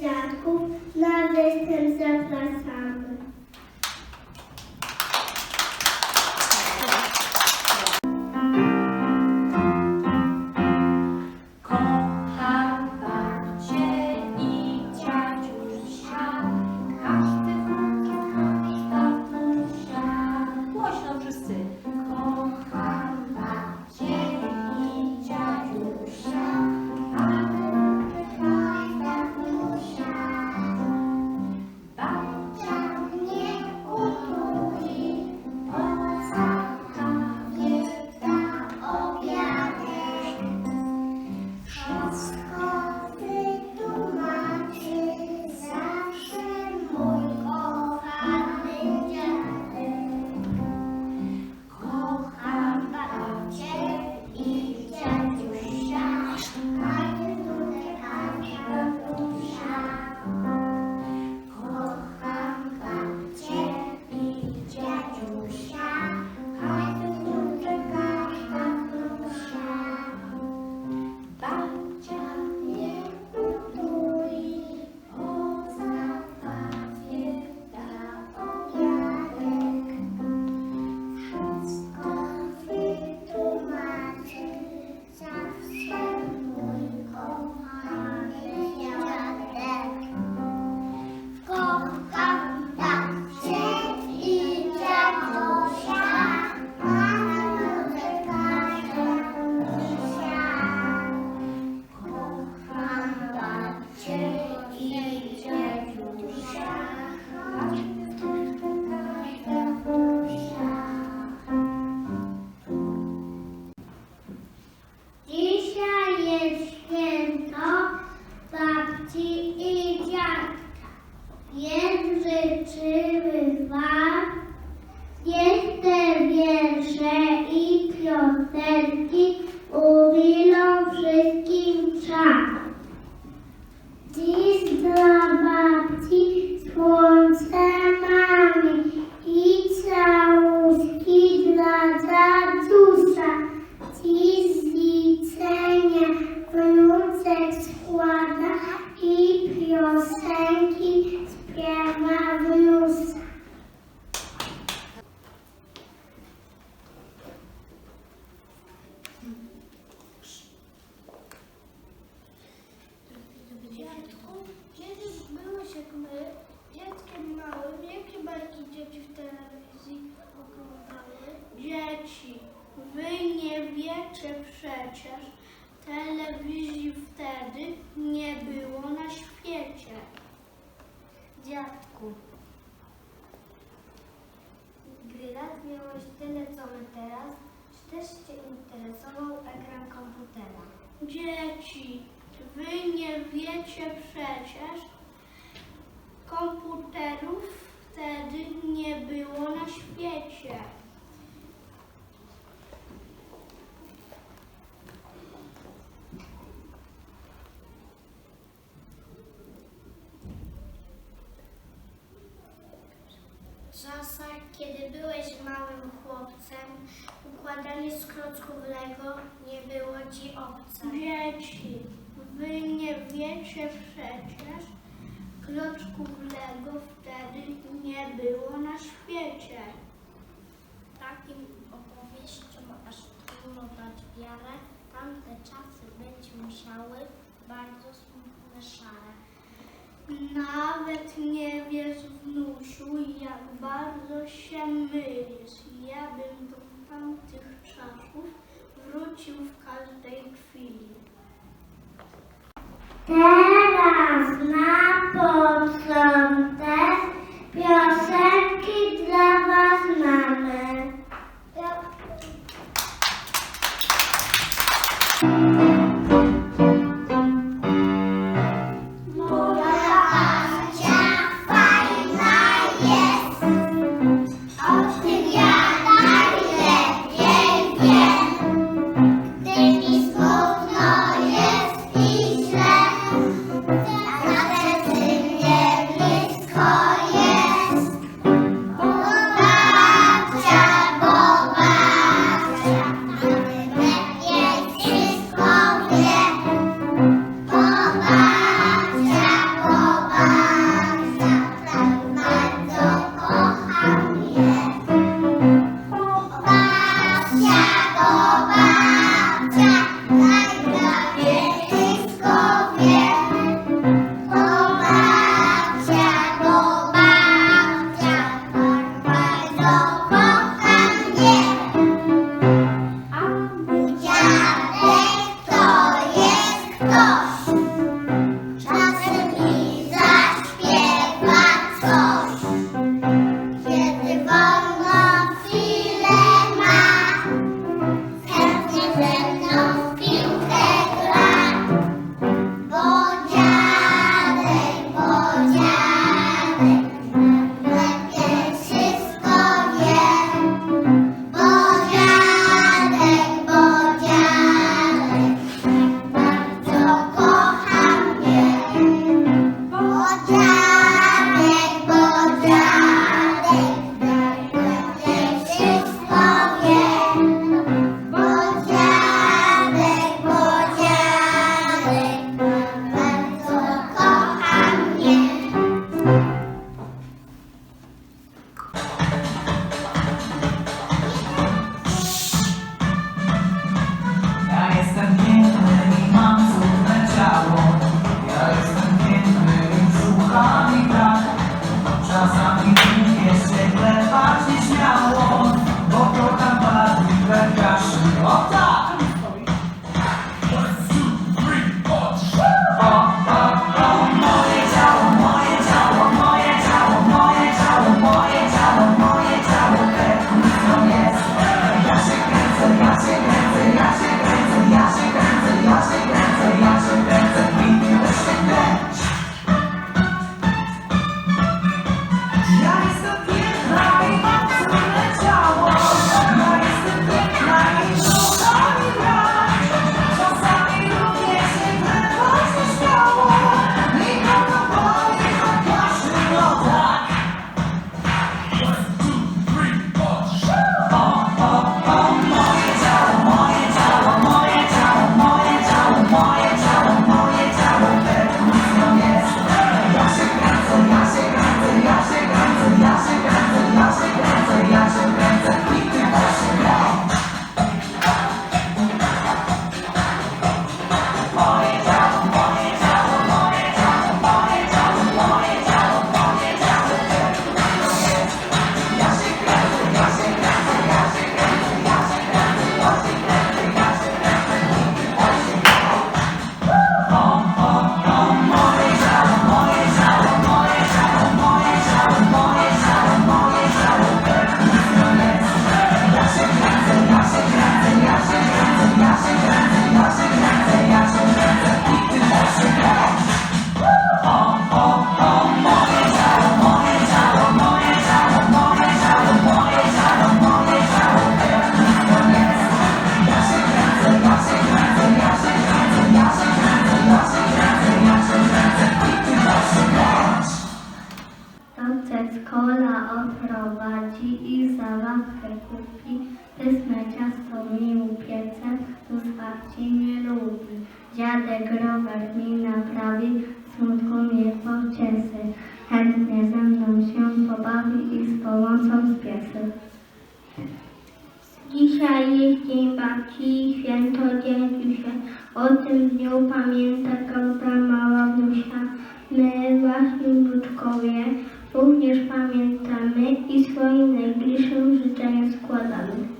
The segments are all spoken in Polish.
dziadków, nawet jestem za plasami. Wy nie wiecie przecież, komputerów wtedy nie było na świecie. wtedy nie było na świecie. Takim opowieściom aż trudno dać wiarę, tamte czasy być musiały bardzo smutne, szare. Nawet nie wiesz wnusiu, jak bardzo się mylisz. Ja bym do tamtych czasów wrócił w każdej chwili. Teraz na początek piosenki dla Was mamy. mojej babci święto dzieci się. O tym dniu pamięta każda mała wnusia. My, właśnie wnuczkowie, również pamiętamy i swoim najbliższym życzenia składamy.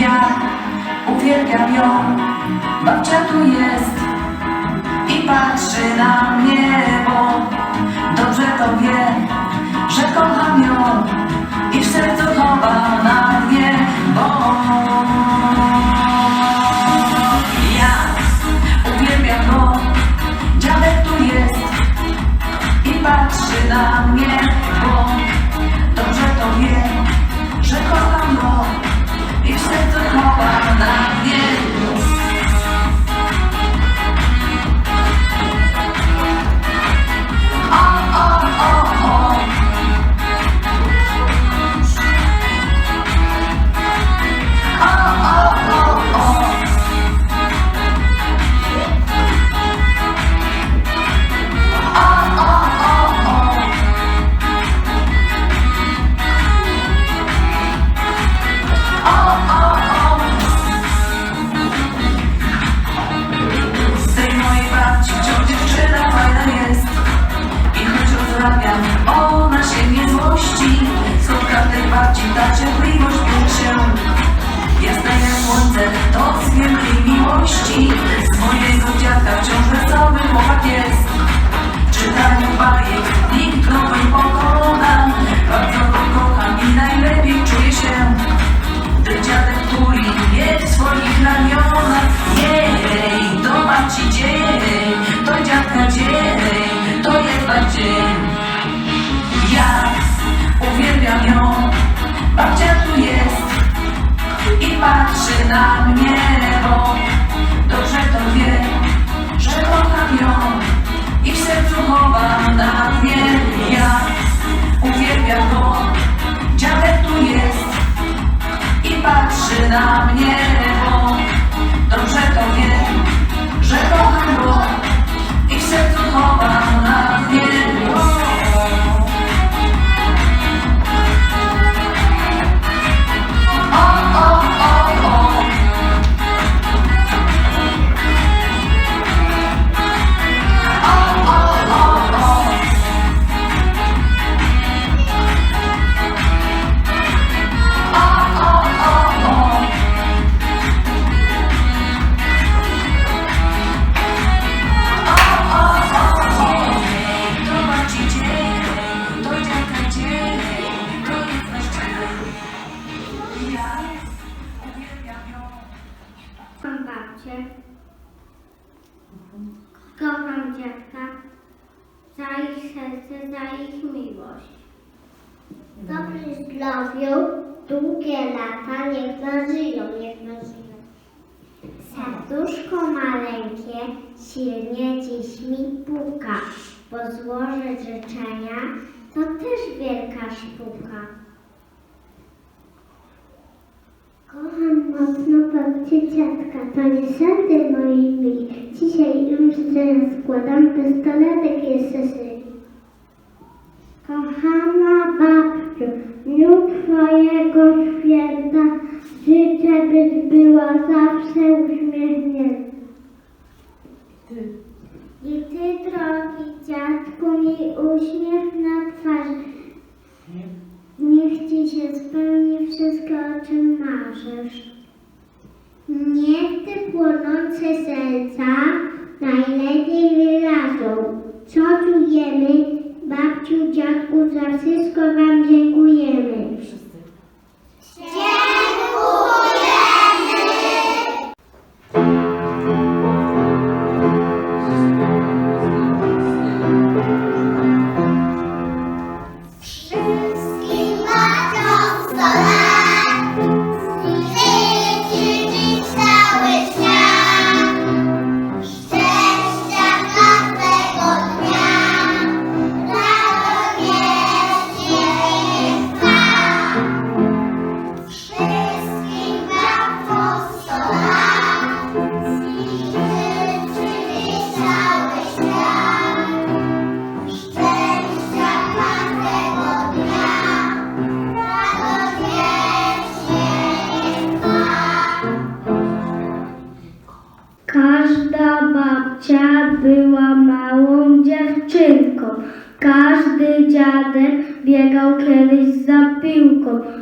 Ja uwielbiam ją, babcia tu jest i patrzy na mnie, bo dobrze to wie, że kocham ją i w sercu chowa na dnie, bo ja uwielbiam ją, dziadek tu jest i patrzy na mnie. bo złożyć życzenia to też wielka sztuka. Kocham mocno babcię dziadka, panie sądy moi. Dzisiaj im życzenia składam, pistoletek jest sesyli. Kochana babciu, dniu twojego święta życzę, byś była zawsze uśmiechnięta. Ty. I ty, drogi dziadku, mi uśmiech na twarzy. Niech ci się spełni wszystko, o czym marzysz. Niech te płonące serca najlepiej wyrażą, co czujemy, babciu, dziadku, za wszystko wam dziękujemy. Lincoln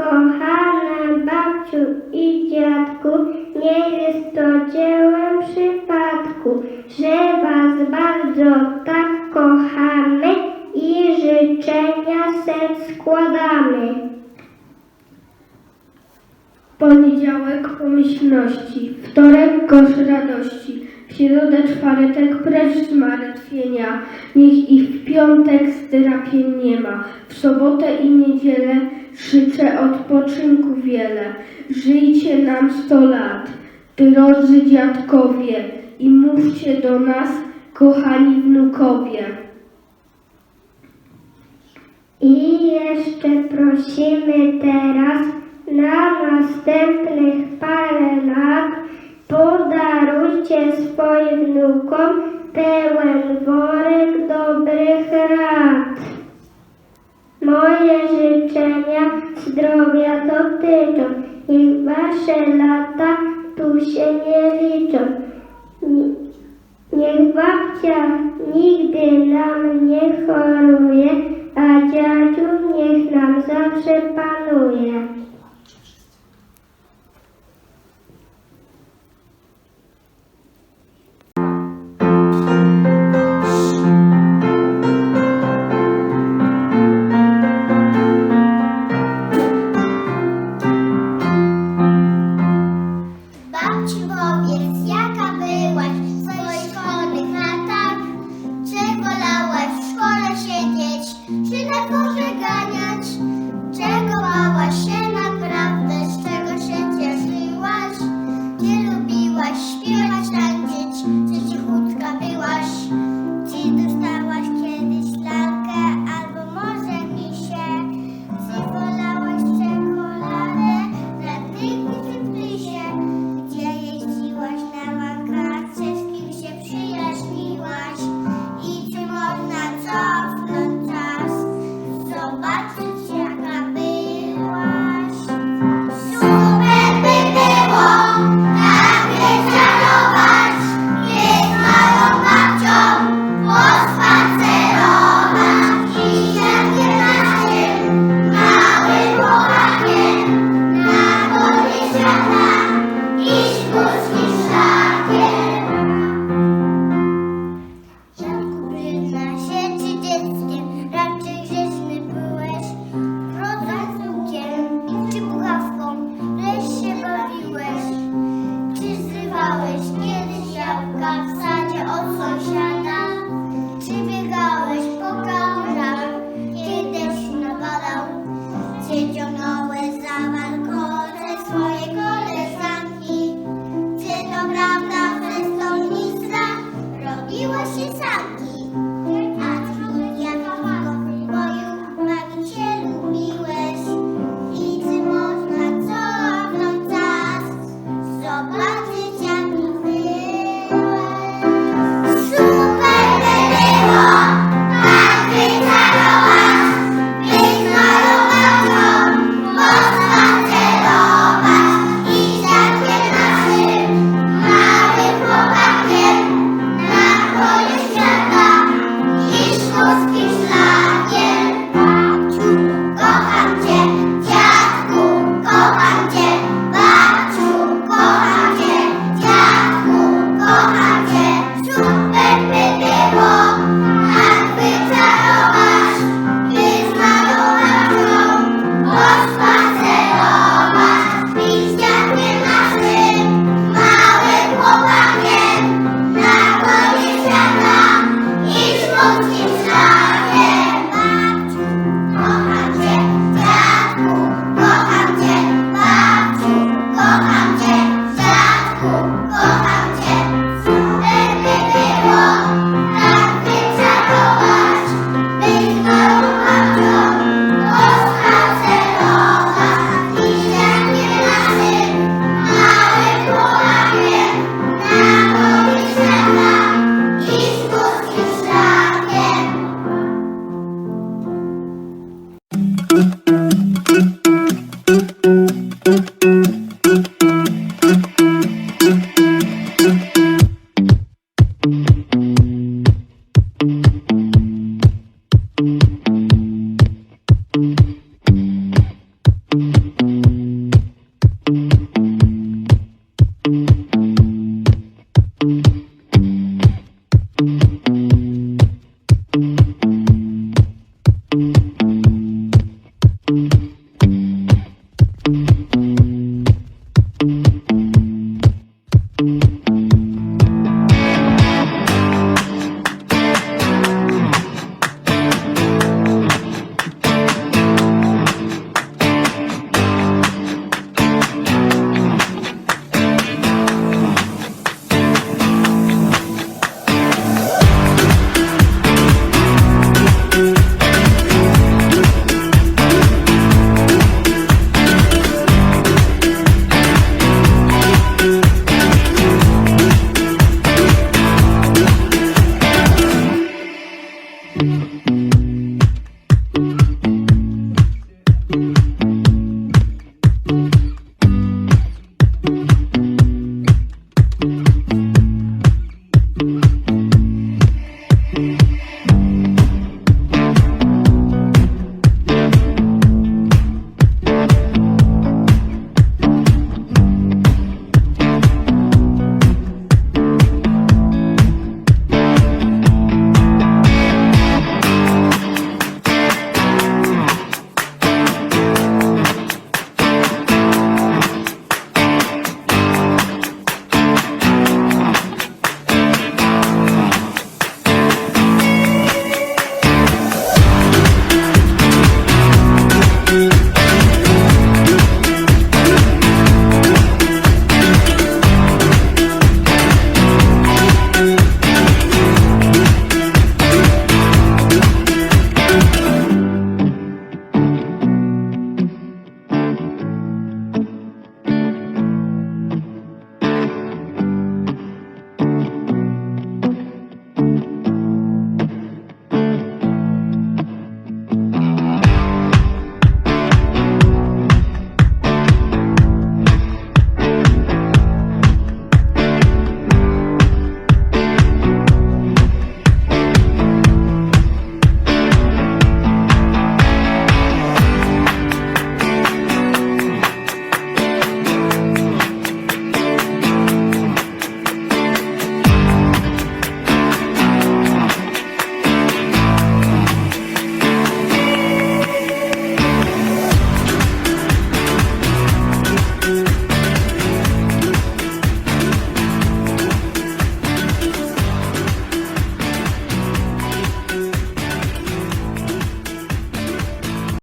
Kochana babciu i dziadku, nie jest to dziełem przypadku, że was bardzo tak kochamy i życzenia serc składamy. Poniedziałek pomyślności, wtorek kosz radości, w środę czwartek precz zmartwienia, niech i w piątek zdrapień nie ma, w sobotę i niedzielę życzę odpoczynku wiele. Żyjcie nam sto lat, drodzy dziadkowie, i mówcie do nas, kochani wnukowie. I jeszcze prosimy teraz na następnych parę lat podarujcie swoim wnukom pełen worek dobrych rad. Moje życzenia zdrowia dotyczą, niech wasze lata tu się nie liczą. Ni- Niech babcia nigdy nam nie choruje, a dziadziu niech nam zawsze panuje.